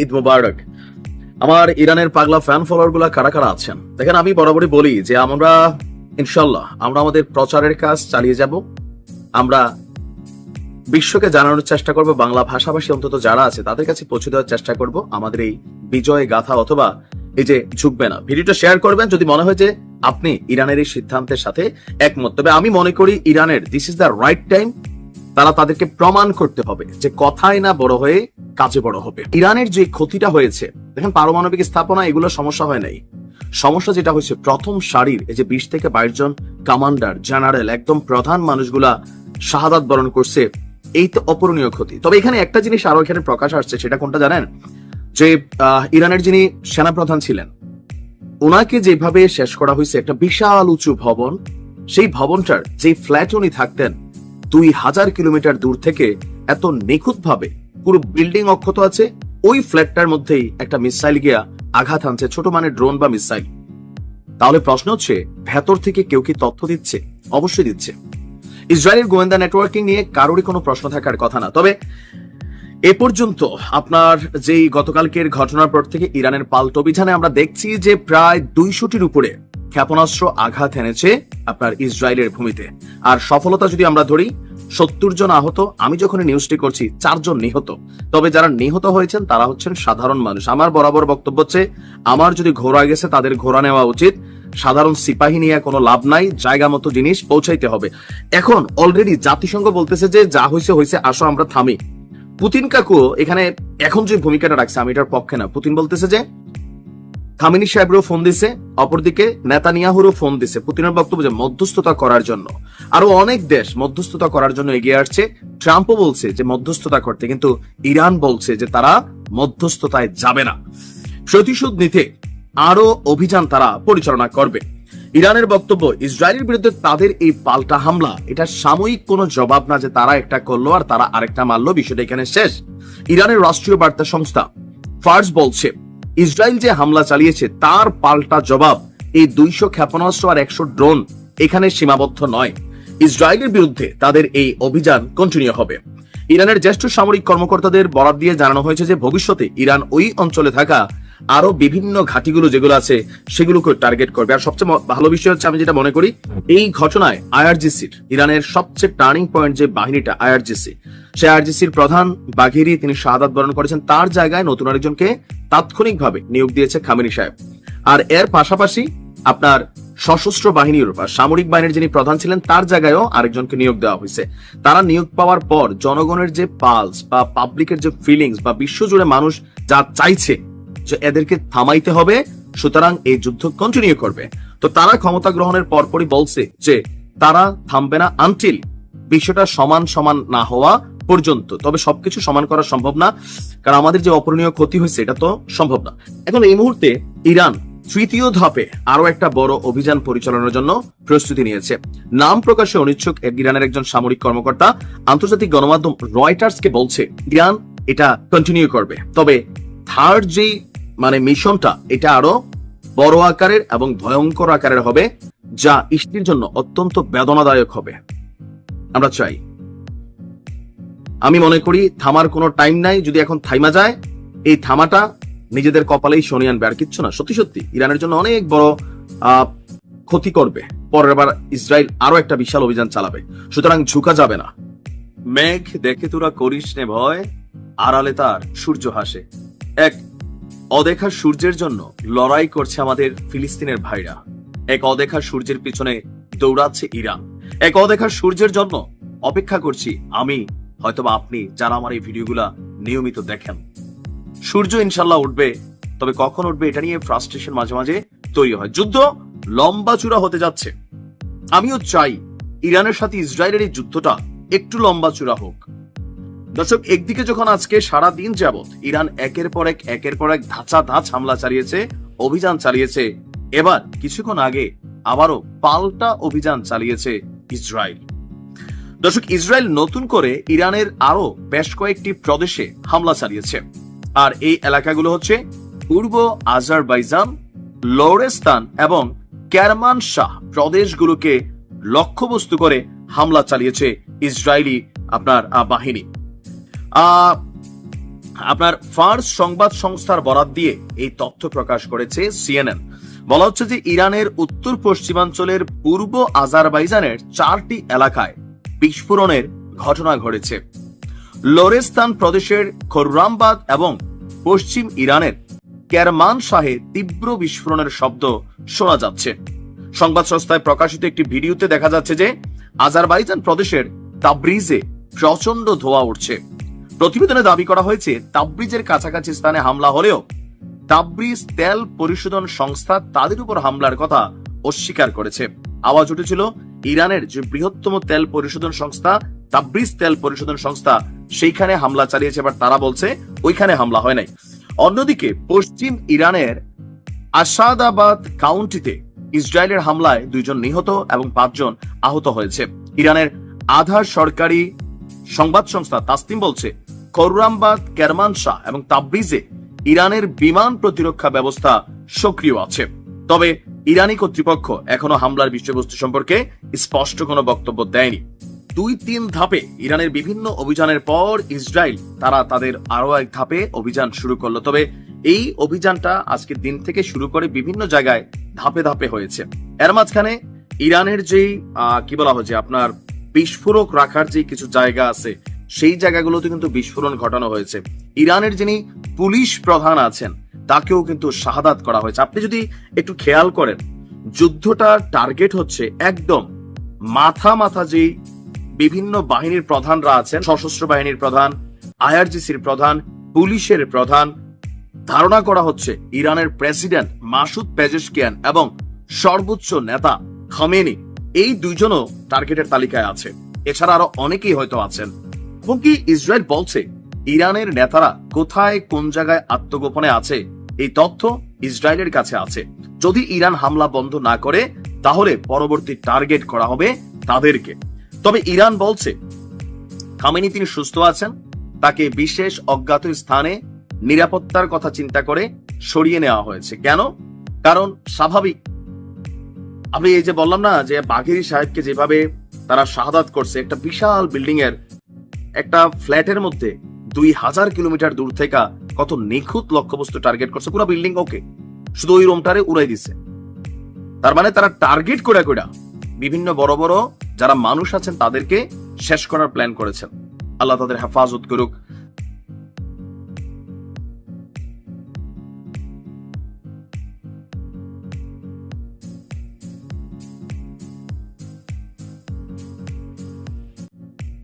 ঈদ মুবারক। আমার ইরানের পাগলা ফ্যান ফলোয়ারগুলা কারা কারা আছেন? দেখেন, আমি বরাবরই বলি যে আমরা ইনশাল্লাহ আমরা আমাদের প্রচারের কাজ চালিয়ে যাব। আমরা বিশ্বকে জানানোর চেষ্টা করব, বাংলা ভাষাভাষী অন্তত যারা আছে, তাদের কাছে পৌঁছে দেওয়ার চেষ্টা করব। আমাদের এই বিজয় গাথা অথবা এই যে ঝুঁকবে না। ভিডিওটা শেয়ার করবেন, যদি মনে হয় যে আপনি ইরানের এই সিদ্ধান্তের সাথে একমত। তবে আমি মনে করি ইরানের this is the right time তারা তাদেরকে প্রমাণ করতে হবে যে কথায় না বড় হয়ে কাজে বড় হবে। ইরানের যে ক্ষতিটা হয়েছে, দেখেন পারমাণবিক স্থাপনা, এগুলো সমস্যা হয় নাই। সমস্যা যেটা হয়েছে, প্রথম সারির এই যে বিশ থেকে বাইশ জন কমান্ডার জেনারেল একদম প্রধান মানুষগুলা শাহাদাত বরণ করছে, এই তো অপূরণীয় ক্ষতি। তবে এখানে একটা জিনিস আরও এখানে প্রকাশ আসছে, সেটা কোনটা জানেন? যে ইরানের যিনি সেনাপ্রধান ছিলেন ওনাকে যেভাবে শেষ করা হয়েছে, একটা বিশাল উঁচু ভবন, সেই ভবনটার যে ফ্ল্যাট উনি থাকতেন দুই হাজার কিলোমিটার দূর থেকে এত নিখুঁত ভাবে পুরো বিল্ডিং অক্ষত আছে, ওই ফ্ল্যাটটার মধ্যেই একটা মিসাইল গিয়া আঘাত আনছে ছোট মানে ড্রোন বা মিসাইল। তাহলে প্রশ্ন হচ্ছে, ভেতর থেকে কেউ কি তথ্য দিচ্ছে? অবশ্যই দিচ্ছে। ইসরায়েলের গোয়েন্দা নেটওয়ার্কিং নিয়ে কারোরই কোনো প্রশ্ন থাকার কথা না। তবে এ পর্যন্ত আপনার যেই গতকালকের ঘটনার পর থেকে ইরানের পাল্ট অভিযানে আমরা দেখছি যে প্রায় দুইশোটির উপরে ক্ষেপণাস্ত্র আঘাত এনেছে আপনার ইসরায়েলের ভূমিতে। আর সফলতা যদি আমরা ধরি, সত্তর জন আহত, আমি যখন নিউজটি করছি চারজন নিহত। তবে যারা নিহত হয়েছেন, তারা হচ্ছেন সাধারণ মানুষ। আমার বরাবর বক্তব্য হচ্ছে, আমার যদি ঘোড়া গেছে, তাদের ঘোড়া নেওয়া উচিত। সাধারণ সিপাহী নিয়ে কোনো লাভ নাই, জায়গা মতো জিনিস পৌঁছাইতে হবে। এখন অলরেডি জাতিসংঘ বলতেছে যে, যা হয়েছে হয়েছে আসো, আমরা থামি। পুতিন কাকু এখানে এখন যে ভূমিকাটা রাখছে, আমি এটার পক্ষে না। পুতিন বলতেছে যে খামিনি সাহেবেরও ফোন দিছে, অপরদিকে নেতানিয়াহুরও ফোন দিছে। পুতিনের বক্তব্য যে মধ্যস্থতা করার জন্য। আরও অনেক দেশ মধ্যস্থতা করার জন্য এগিয়ে আসছে। ট্রাম্পও বলছে যে মধ্যস্থতা করতে, কিন্তু ইরান বলছে যে তারা মধ্যস্থতায় যাবে না। প্রতিশোধ নিতে আরও অভিযান তারা পরিচালনা করবে। ইরানের বক্তব্য, ইসরায়েলের বিরুদ্ধে তাদের এই পাল্টা হামলা, এটা সাময়িক কোনো জবাব না যে তারা একটা করল আর তারা আরেকটা মারলো, বিষয়টা এখানে শেষ। ইরানের রাষ্ট্রীয় বার্তা সংস্থা ফার্স বলছে ইসরায়েল যে হামলা চালিয়েছে, তার পাল্টা জবাব এই দুইশো ক্ষেপণাস্ত্র আর একশো ড্রোন এখানে সীমাবদ্ধ নয়। ইসরায়েলের বিরুদ্ধে তাদের এই অভিযান কন্টিনিউ হবে। ইরানের জ্যেষ্ঠ সামরিক কর্মকর্তাদের বরাদ দিয়ে জানানো হয়েছে যে, ভবিষ্যতে ইরান ওই অঞ্চলে থাকা আরও বিভিন্ন ঘাটিগুলো যেগুলো আছে সেগুলোকে টার্গেট করবে। আর সবচেয়ে ভালো বিষয় হচ্ছে আমি যেটা মনে করি, এই ঘটনায় আইআরজিসির, ইরানের সবচেয়ে টার্নিং পয়েন্ট যে বাহিনীটা, আইআরজিসি, সে আইআরজিসির প্রধান বাঘেরি তিনি শাহাদাত বরণ করেছেন। তার জায়গায় নতুন আরেকজনকে তাৎক্ষণিকভাবে নিয়োগ দিয়েছে খামিনি সাহেব। আর এর পাশাপাশি আপনার সশস্ত্র বাহিনীর বা সামরিক বাহিনীর যিনি প্রধান ছিলেন, তার জায়গায়ও আরেকজনকে নিয়োগ দেওয়া হয়েছে। তারা নিয়োগ পাওয়ার পর জনগণের যে পালস বা পাবলিকের যে ফিলিংস বা বিশ্বজুড়ে মানুষ যা চাইছে যে এদেরকে থামাইতে হবে, সুতরাং এই যুদ্ধ কন্টিনিউ করবে। তো তারা ক্ষমতা গ্রহণের পরপরই বলছে যে তারা থামবে না আনটিল বিষয়টা সমান সমান না হওয়া পর্যন্ত। তবে সবকিছু সমান করা সম্ভব না, কারণ আমাদের যে অপূরণীয় ক্ষতি হয়েছে, এটা তো সম্ভব না। এখন এই মুহূর্তে ইরান তৃতীয় ধাপে আরও একটা বড় অভিযান পরিচালনার জন্য প্রস্তুতি নিয়েছে। নাম প্রকাশে অনিচ্ছুক ইরানের একজন সামরিক কর্মকর্তা আন্তর্জাতিক গণমাধ্যম রয়টার্সকে বলছে, ইরান এটা কন্টিনিউ করবে। তবে থার্ড যে মানে মিশনটা এটা আরও বড় আকারের এবং ভয়ঙ্কর আকারের হবে, যা ইস্টির জন্য অত্যন্ত বেদনাদায়ক হবে। আমরা চাই। আমি মনে করি থামার কোনো টাইম নাই, যদি এখন থাইমা যায়, এই থামাটা নিজেদের কপালেই শনি আনবে। আর কিচ্ছু না, সত্যি সত্যি, ইরানের জন্য অনেক বড় ক্ষতি করবে। পরের বার ইসরায়েল আরও একটা বিশাল অভিযান চালাবে। সুতরাং ঝুঁকা যাবে না। মেঘ দেখে তোরা করিস নে ভয়, আড়ালে তার সূর্য হাসে এক অদেখা সূর্যের জন্য লড়াই করছে আমাদের ফিলিস্তিনের ভাইরা। এক অদেখা সূর্যের পিছনে দৌড়াচ্ছে ইরান। এক অদেখা সূর্যের জন্য অপেক্ষা করছি আমি, হয়তোবা আপনি যারা আমার এই ভিডিওগুলা নিয়মিত দেখেন। সূর্য ইনশাল্লাহ উঠবে, তবে কখন উঠবে এটা নিয়ে ফ্রাস্ট্রেশন মাঝে মাঝে তৈরি হয়। যুদ্ধ লম্বা চূড়া হতে যাচ্ছে। আমিও চাই ইরানের সাথে ইসরায়েলের এই যুদ্ধটা একটু লম্বা চূড়া হোক। দর্শক, একদিকে যখন আজকে সারা দিন যাবত ইরান একের পর এক, একের পর এক ধাঁচা ধাঁচ হামলা চালিয়েছে, অভিযান চালিয়েছে, এবার কিছুক্ষণ আগে আবারও পাল্টা অভিযান চালিয়েছে ইসরায়েল। দর্শক, ইসরায়েল নতুন করে ইরানের আরও বেশ কয়েকটি প্রদেশে হামলা চালিয়েছে। আর এই এলাকাগুলো হচ্ছে পূর্ব আজারবাইজান, লোরেস্তান এবং ক্যারমান শাহ প্রদেশগুলোকে লক্ষ্যবস্তু করে হামলা চালিয়েছে ইসরায়েলি আপনার বাহিনী। আপনার ফার্স সংবাদ সংস্থার বরাত দিয়ে এই তথ্য প্রকাশ করেছে সিএনএন। বলা হচ্ছে যে ইরানের উত্তর পশ্চিমাঞ্চলের পূর্ব আজারবাইজানের চারটি এলাকায় বিস্ফোরণের ঘটনা ঘটেছে। লোরেস্তান প্রদেশের খোররামবাদ এবং পশ্চিম ইরানের কেরমান শাহে তীব্র বিস্ফোরণের শব্দ শোনা যাচ্ছে। সংবাদ সংস্থায় প্রকাশিত একটি ভিডিওতে দেখা যাচ্ছে যে আজারবাইজান প্রদেশের তাবরিজে প্রচণ্ড ধোঁয়া উঠছে। প্রতিবেদনে দাবি করা হয়েছে, তাবরিজের কাছাকাছি স্থানে হামলা হলেও তাবরিজ তেল পরিশোধন সংস্থা তাদের উপর হামলার কথা অস্বীকার করেছে। আওয়াজ উঠেছিল, ইরানের যে বৃহত্তম তেল পরিশোধন সংস্থা, তাবরিজ তেল পরিশোধন সংস্থা, সেইখানে হামলা চালিয়েছে, এবার তারা বলছে ওইখানে হামলা হয় নাই। অন্যদিকে, পশ্চিম ইরানের আসাদাবাদ কাউন্টিতে ইসরায়েলের হামলায় দুইজন নিহত এবং পাঁচজন আহত হয়েছে। ইরানের আধা সরকারি সংবাদ সংস্থা তাসতিম বলছে খররামবাদ কেরমানশাহ এবং তাবরিজে ইরানের বিমান প্রতিরক্ষা ব্যবস্থা সক্রিয় আছে। তবে ইরানি কর্তৃপক্ষ এখনও হামলার বিষয়বস্তু সম্পর্কে স্পষ্ট কোনো বক্তব্য দেয়নি। দুই তিন ধাপে ইরানের বিভিন্ন অভিযানের পর ইসরায়েল, তারা তাদের আরও এক ধাপে অভিযান শুরু করল। তবে এই অভিযানটা আজকের দিন থেকে শুরু করে বিভিন্ন জায়গায় ধাপে ধাপে হয়েছে। এর মাঝখানে ইরানের যেই কি বলা হচ্ছে আপনার বিস্ফোরক রাখার যে কিছু জায়গা আছে সেই জায়গাগুলোতে কিন্তু বিস্ফোরণ ঘটানো হয়েছে। ইরানের যিনি পুলিশ প্রধান আছেন, তাকেও কিন্তু শাহাদাত করা হয়েছে। আপনি যদি একটু খেয়াল করেন যুদ্ধটার টার্গেট হচ্ছে একদম মাথা মাথা যেই বিভিন্ন বাহিনীর প্রধানরা আছেন, সশস্ত্র বাহিনীর প্রধান, আইআরজিসির প্রধান, পুলিশের প্রধান, ধারণা করা হচ্ছে ইরানের প্রেসিডেন্ট মাসুদ পেজেশকিয়ান এবং সর্বোচ্চ নেতা খামেনি, এই দুইজনও টার্গেটের তালিকায় আছে। এছাড়া আরও অনেকেই হয়তো আছেন। এমনকি ইসরায়েল বলছে, ইরানের নেতারা কোথায় কোন জায়গায় আত্মগোপনে আছে, এই তথ্য ইসরায়েলের কাছে আছে। যদি ইরান হামলা বন্ধ না করে, তাহলে পরবর্তী টার্গেট করা হবে তাদেরকে। তবে ইরান বলছে, খামেনি তিনি সুস্থ আছেন, তাকে বিশেষ অজ্ঞাত স্থানে নিরাপত্তার কথা চিন্তা করে সরিয়ে নেওয়া হয়েছে। কেন? কারণ স্বাভাবিক। আমি এই যে বললাম না যে বাঘেরি সাহেবকে যেভাবে তারা শাহাদাত করছে, একটা বিশাল বিল্ডিং এর একটা ফ্ল্যাটের মধ্যে দুই হাজার কিলোমিটার দূর থেকে কত নিখুঁত লক্ষ্যবস্তু টার্গেট করছে, পুরো বিল্ডিং ওকে শুধু ওই রুমটারে উড়াই দিছে। তার মানে তারা টার্গেট করে করে। বিভিন্ন বড় বড় যারা মানুষ আছেন, তাদেরকে শেষ করার প্ল্যান করেছেন। আল্লাহ তাদের হেফাজত করুক।